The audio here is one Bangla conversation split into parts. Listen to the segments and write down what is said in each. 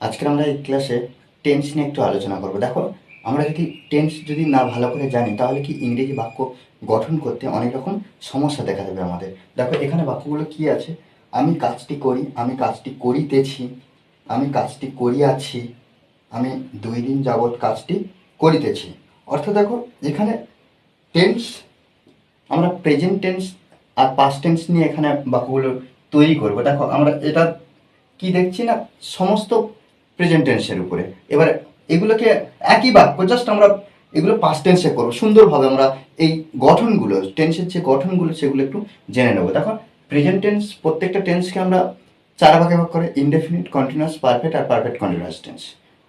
আজকে আমরা এই ক্লাসে টেন্স নিয়ে একটু আলোচনা করব। দেখো, আমরা যদি টেন্স যদি না ভালো করে জানি, তাহলে কি ইংরেজি বাক্য গঠন করতে অনেক রকম সমস্যা দেখা দেবে আমাদের। দেখো, এখানে বাক্যগুলো কি আছে? আমি কাজটি করি, আমি কাজটি করিতেছি, আমি কাজটি করিয়াছি, আমি দুই দিন যাবৎ কাজটি করিতেছি। অর্থাৎ দেখো, এখানে টেন্স আমরা প্রেজেন্ট টেন্স আর পাস্ট টেন্স নিয়ে এখানে বাক্যগুলো তৈরি করব। দেখো, আমরা এটা কি দেখছি না? সমস্ত প্রেজেন্ট টেন্সের উপরে। এবার এগুলোকে একই বাক্য জাস্ট আমরা এগুলো পাস্ট টেন্সে করব। সুন্দরভাবে আমরা এই গঠনগুলো টেন্সের যে গঠনগুলো, সেগুলো একটু জেনে নেব। দেখো প্রেজেন্ট টেন্স প্রত্যেকটা টেন্সকে আমরা চার ভাগে ভাগ করে ইনডেফিনিট কন্টিনিউয়াস পারফেক্ট আর পারফেক্ট কন্টিনিউয়াস টেন্স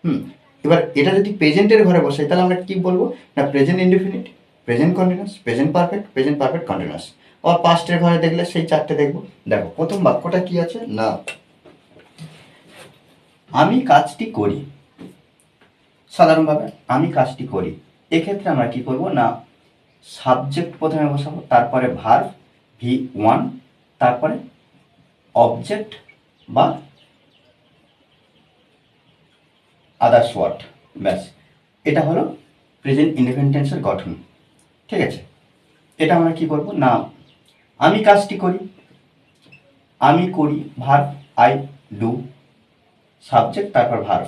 হুম, এবার এটা যদি প্রেজেন্টের ঘরে বসাই, তাহলে আমরা কি বলব? না present indefinite present continuous present perfect present perfect continuous আর পাস্টের ঘরে দেখলে সেই চারটে দেখব। দেখো, প্রথম বাক্যটা কি আছে? না। আমি কাজটি করি। সাধারণভাবে আমি কাজটি করি। এক্ষেত্রে আমরা কি করব? না সাবজেক্ট প্রথমে বসাবো, তারপরে ভার্ব ভি ওয়ান তারপরে অবজেক্ট বা আদার্স ওয়ার্ড ব্যাস। এটা হলো প্রেজেন্ট ইন্ডিপেন্ডেন্সের গঠন। ঠিক আছে? এটা আমরা কি করব? না, আমি কাজটি করি। আমি করি ভার্ব আই ডু সাবজেক্ট তারপর verb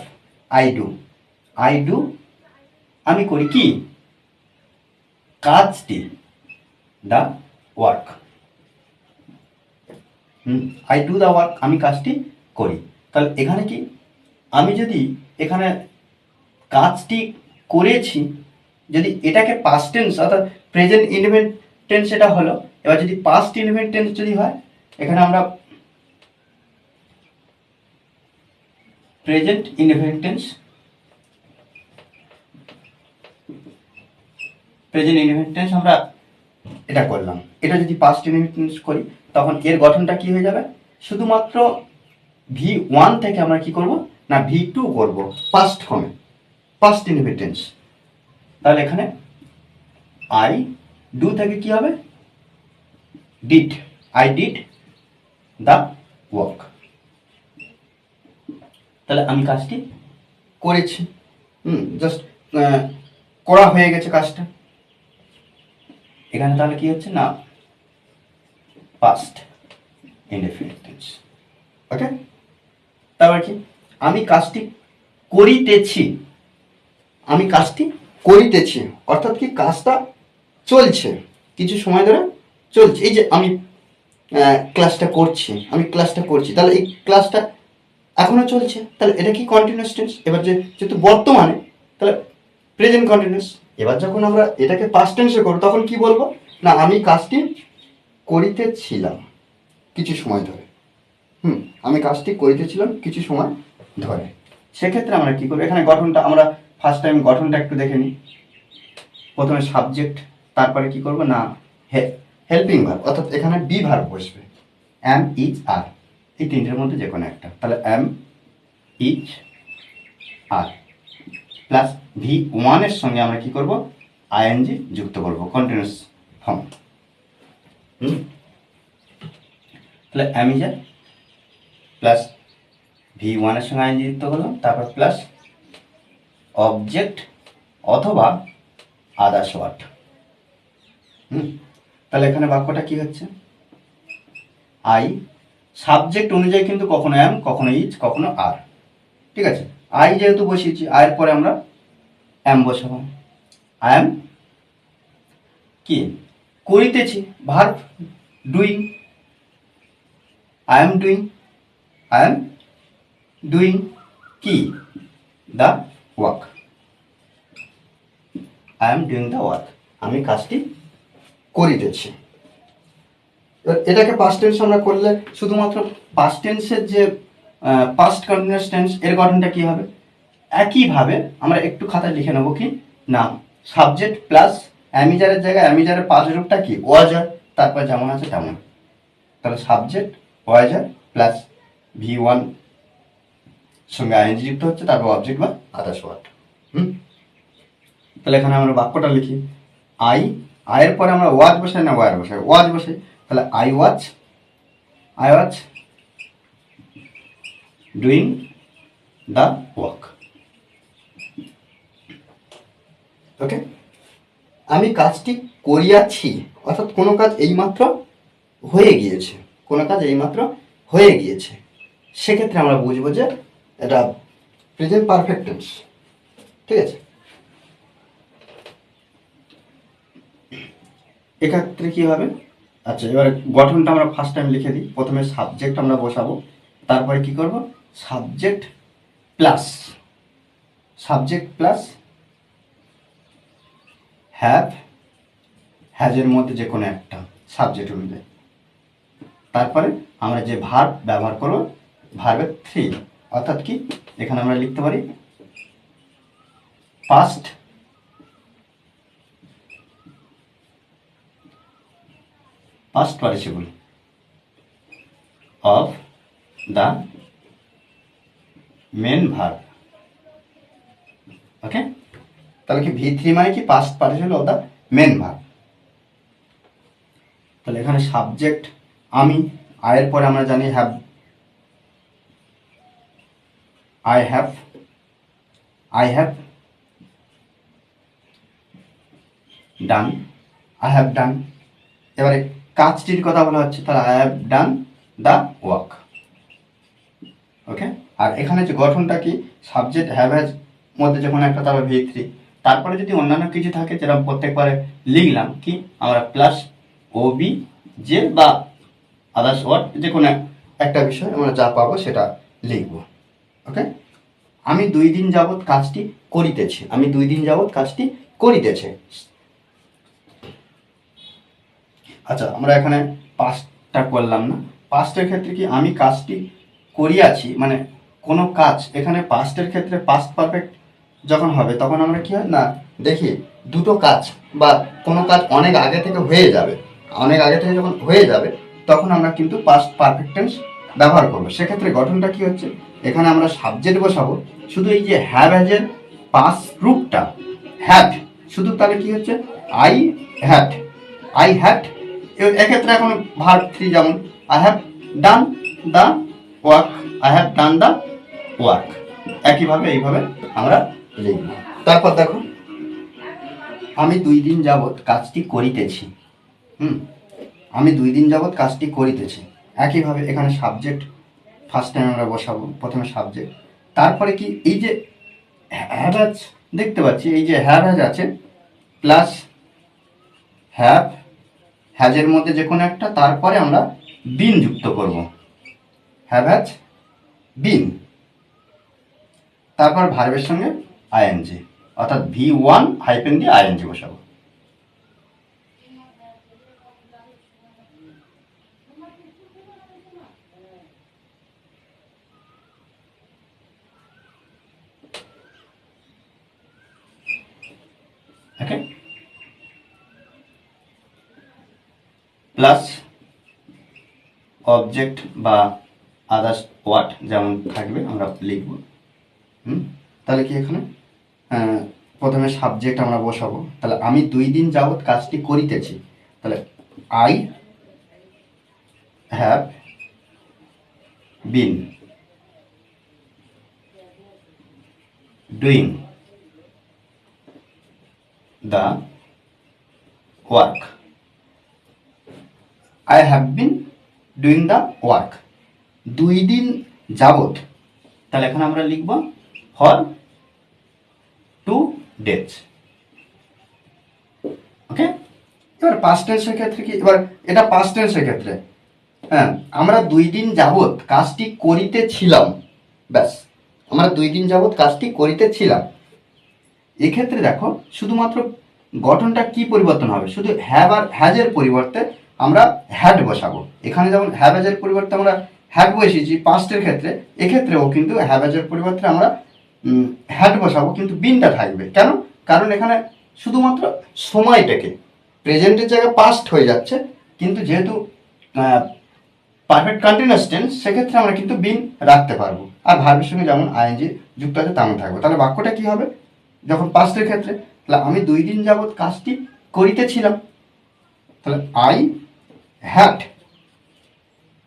I do I do আমি করি কি? কাজটি the work hmm I do the work আমি কাজটি করি। তাহলে এখানে কি? আমি যদি এখানে কাজটি করেছি, যদি এটাকে পাস্ট টেন্স অর্থাৎ প্রেজেন্ট ইনভেন্ট টেন্স এটা হলো, এবার যদি পাস্ট ইনভেন্ট টেন্স যদি হয়, এখানে আমরা present invent tense present invent tense আমরা এটা করলাম। এটা যদি পাস্ট টেন্স করি, তখন এর গঠনটা কি হয়ে যাবে? শুধুমাত্র ভি ওয়ান থেকে আমরা কি করব? না ভি টু করব। পাস্ট ফর্মে পাস্ট টেন্স তাহলে এখানে আই ডু থেকে কি হবে? Did I did the work তাহলে আমি কাজটি করেছি। হুম জাস্ট করা হয়ে গেছে কাজটা। এখানে তাহলে কি হচ্ছে? না পাস্ট ইনডেফিনিট টেন্স ওকে তারপর কি? আমি কাজটি করিতেছি। আমি কাজটি করিতেছি। অর্থাৎ কি কাজটা চলছে। কিছু সময় ধরে চলছে। এই যে আমি ক্লাসটা করছি। আমি ক্লাসটা করছি। তাহলে এই ক্লাসটা এখনও চলছে। তাহলে এটা কি কন্টিনিউয়াস টেন্স এবার যে যেহেতু বর্তমানে, তাহলে প্রেজেন্ট কন্টিনিউস এবার যখন আমরা এটাকে পাস্ট টেন্সে করব, তখন কি বলব? না, আমি কাজটি করিতেছিলাম কিছু সময় ধরে। হুম, আমি কাজটি করিতেছিলাম কিছু সময় ধরে। সেক্ষেত্রে আমরা কি করব? এখানে গঠনটা আমরা ফার্স্ট টাইম গঠনটা একটু দেখে নিই। প্রথমে সাবজেক্ট তারপরে কি করব? না হেল্পিং ভার্ব অর্থাৎ এখানে বি ভার্ব বসবে। অ্যাম ইজ আর এই তিনটের মধ্যে যে কোনো একটা। তাহলে am is are plus V ওয়ানের সঙ্গে আমরা কি করব? আইএনজি যুক্ত করব কন্টিনিউয়াস ফর্ম হুম? তাহলে am is are plus V ওয়ানের সঙ্গে আইএনজি যুক্ত করলাম, তারপর প্লাস অবজেক্ট অথবা আদার্স ওয়ার্ড হুম? তাহলে এখানে বাক্যটা কি হচ্ছে? আই সাবজেক্ট অনুযায়ী কিন্তু কখনো অ্যাম কখনো ইজ কখনো আর ঠিক আছে? আই যেহেতু বসিয়েছি আয়ের পরে আমরা অ্যাম বসাবো। আই অ্যাম কি? করিতেছি verb doing I am doing I am doing কি? The work I am doing the work আমি কাজটি করিতেছি। এটাকে পাস্ট টেন্স আমরা করলে শুধুমাত্র পাস্ট টেন্সের যে পাস্ট কন্টিনিউয়াস টেন্স এর গঠনটা কি হবে? একইভাবে আমরা একটু খাতায় লিখে নেব কি? না সাবজেক্ট প্লাস অ্যামিজারের জায়গায় অ্যামিজারের পাঁচ রূপটা কি? ওয়াজার, তারপর যেমন আছে তেমন। তাহলে subject was were plus V one সঙ্গে আইএনজি যুক্ত হচ্ছে, তারপর অবজেক্ট বা আদার্স ওয়ার্ড হুম? তাহলে এখানে আমরা বাক্যটা লিখি। আই আয়ের পরে আমরা ওয়াচ বসাই না ওয়ার বসাই। ওয়াচ বসাই। তাহলে I was I was doing the work okay আমি কাজটি করিয়াছি, অর্থাৎ কোনো কাজ এইমাত্র হয়ে গিয়েছে, কোনো কাজ এইমাত্র হয়ে গিয়েছে। সেক্ষেত্রে আমরা বুঝব যে এটা প্রেজেন্ট পারফেক্ট ঠিক আছে? এক্ষেত্রে কি হবে? আচ্ছা এবারে গঠনটা আমরা ফার্স্ট টাইম লিখে দিই। প্রথমে সাবজেক্ট আমরা বসাবো। তারপরে কি করব? Subject plus subject plus have হ্যাজের মধ্যে যে কোনো একটা সাবজেক্ট অনুযায়ী। তারপরে আমরা যে ভার্ব ব্যবহার করব ভার্বের থ্রি অর্থাৎ কি? এখানে আমরা লিখতে পারি past past participle of the main verb. Okay তাহলে কি ভি থ্রি মানে কি past participle of the main verb তাহলে এখানে সাবজেক্ট আমি আয়ের পরে আমরা জানি have I have I have done I have done এবারে কাজটির কথা বলা হচ্ছে তাহলে I have done the work okay আর এখানে যে গঠনটা কি? সাবজেক্ট হ্যাভ হ্যাজ মধ্যে যখন একটা তারপর ভি থ্রি তারপরে যদি অন্যান্য কিছু থাকে যেরকম প্রত্যেকবারে লিখলাম, কি? আমরা প্লাস ও বি যে বা আদার্স ওয়ার্ড যে কোনো একটা বিষয় আমরা যা পাবো সেটা লিখব। ওকে আমি দুই দিন যাবৎ কাজটি করিতেছি। আমি দুই দিন যাবৎ কাজটি করিতেছে। আচ্ছা আমরা এখানে পাঁচটা করলাম না। পাঁচটার ক্ষেত্রে কি আমি কাজটি করিয়াছি? মানে কোনো কাজ, এখানে পাস্টের ক্ষেত্রে পাস্ট পারফেক্ট যখন হবে, তখন আমরা কি হয়? না, দেখি, দুটো কাজ বা কোনো কাজ অনেক আগে থেকে হয়ে যাবে। অনেক আগে থেকে যখন হয়ে যাবে, তখন আমরা কিন্তু পাস্ট পারফেক্ট টেন্স ব্যবহার করব। সেক্ষেত্রে গঠনটা কি হচ্ছে? এখানে আমরা সাবজেক্ট বসাবো। শুধু এই যে হ্যাভ হ্যাজের পাস রূপটা হ্যাভ শুধু তাহলে কি হচ্ছে? আই হ্যাড আই হ্যাড এক্ষেত্রে এখন ভার্ব থ্রি যেমন I have done the work I have done the work একইভাবে, এইভাবে আমরা লিখব। তারপর দেখো, আমি দুই দিন যাবৎ কাজটি করিতেছি। হুম, আমি দুই দিন যাবৎ কাজটি করিতেছি। একইভাবে এখানে সাবজেক্ট ফার্স্ট টাইম আমরা বসাবো, প্রথমে সাবজেক্ট তারপরে কি, এই যে হ্যাভ দেখতে পাচ্ছি, এই যে হ্যাভ আছে প্লাস হ্যাভ হ্যাজের মধ্যে যে কোনো একটা, তারপরে আমরা বিন যুক্ত করব। Have has, been. তারপর ভার্বের সঙ্গে আইএনজি অর্থাৎ ভি ওয়ান হাইপেন দিয়ে আইএনজি বসাবো ওকে প্লাস অবজেক্ট বা আদার্স ওয়ার্ড যেমন থাকবে, আমরা লিখব। তাহলে কি এখানে? প্রথমে সাবজেক্ট আমরা বসাবো। তাহলে আমি দুই দিন যাবৎ কাজটি করিতেছি। তাহলে I have been doing the work I have been doing the work দুই দিন যাবত তাহলে এখন আমরা লিখব ফর টু ডেজ ওকে এবার পাস্ট টেন্সের ক্ষেত্রে কি? এবার এটা পাস্ট টেন্সের ক্ষেত্রে। হ্যাঁ আমরা দুই দিন যাবত কাজটি করিতেছিলাম ব্যাস, আমরা দুই দিন যাবত কাজটি করিতেছিলাম এক্ষেত্রে দেখো, শুধুমাত্র গঠনটা কি পরিবর্তন হবে? শুধু হ্যাভ আর হ্যাজের পরিবর্তে আমরা হ্যাড বসাবো। এখানে যেমন হ্যাভ হ্যাজের পরিবর্তে আমরা হ্যাড বসিয়েছি পাস্টের ক্ষেত্রে, এক্ষেত্রেও কিন্তু হ্যাভ হ্যাজের পরিবর্তে আমরা হ্যাড বসাবো, কিন্তু বিনটা থাকবে। কেন? কারণ এখানে শুধুমাত্র সময়টাকে প্রেজেন্টের জায়গায় পাস্ট হয়ে যাচ্ছে, কিন্তু যেহেতু পারফেক্ট কন্টিনিউয়াস টেন্স সেক্ষেত্রে আমরা কিন্তু বিন রাখতে পারব। আর ভার্বের সঙ্গে যেমন আইএনজি যুক্ত আছে, তেমন থাকবে। তাহলে বাক্যটা কি হবে? যখন পাস্টের ক্ষেত্রে, তাহলে আমি দুই দিন যাবৎ কাজটি করিতেছিলাম। তাহলে I had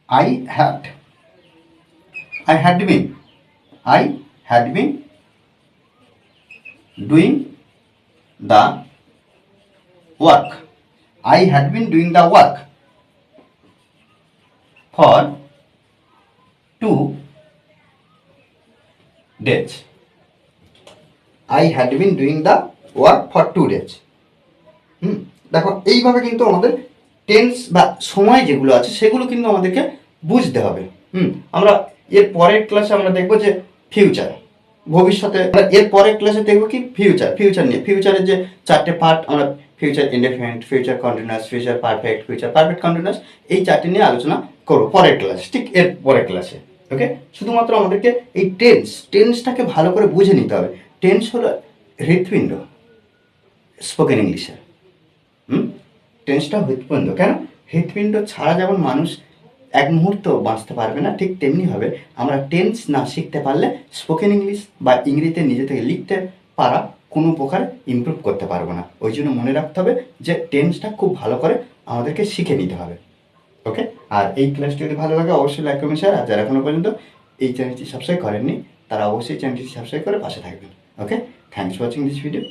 I had I had been I had been doing the work I had been doing the work for two days I had been doing the work for two days hmm, দেখো, এইভাবে কিন্তু আমাদের টেন্স বা সময় যেগুলো আছে, সেগুলো কিন্তু আমাদেরকে বুঝতে হবে। হুম, আমরা এর পরের ক্লাসে আমরা দেখব যে ফিউচার ভবিষ্যতে আমরা এর পরের ক্লাসে দেখব কি? ফিউচার ফিউচার নিয়ে। ফিউচারের যে চারটে পার্ট আমরা future independent future continuous future perfect future perfect continuous এই চারটে নিয়ে আলোচনা করব পরের ক্লাসে ঠিক এর পরের ক্লাসে ওকে শুধুমাত্র আমাদেরকে এই টেন্স টেন্সটাকে ভালো করে বুঝে নিতে হবে। টেন্স হলো হৃৎপিণ্ড স্পোকেন ইংলিশে হুম? টেন্সটা হৃৎপিণ্ড। কেন? হৃৎপিণ্ড ছাড়া যেমন মানুষ এক মুহূর্ত বাঁচতে পারবে না, ঠিক তেমনি হবে। আমরা টেন্স না শিখতে পারলে স্পোকেন ইংলিশ বা ইংরেজিতে নিজে থেকে লিখতে পারা কোনো প্রকার ইমপ্রুভ করতে পারব না। ওই জন্য মনে রাখতে হবে যে টেন্সটা খুব ভালো করে আমাদেরকে শিখে নিতে হবে। ওকে আর এই ক্লাসটি যদি ভালো লাগে, অবশ্যই লাইক করবেন শেয়ার আর যারা এখনও পর্যন্ত এই চ্যানেলটি সাবস্ক্রাইব করেননি, তারা অবশ্যই চ্যানেলটি সাবস্ক্রাইব করে পাশে থাকবেন। Okay thanks watching this video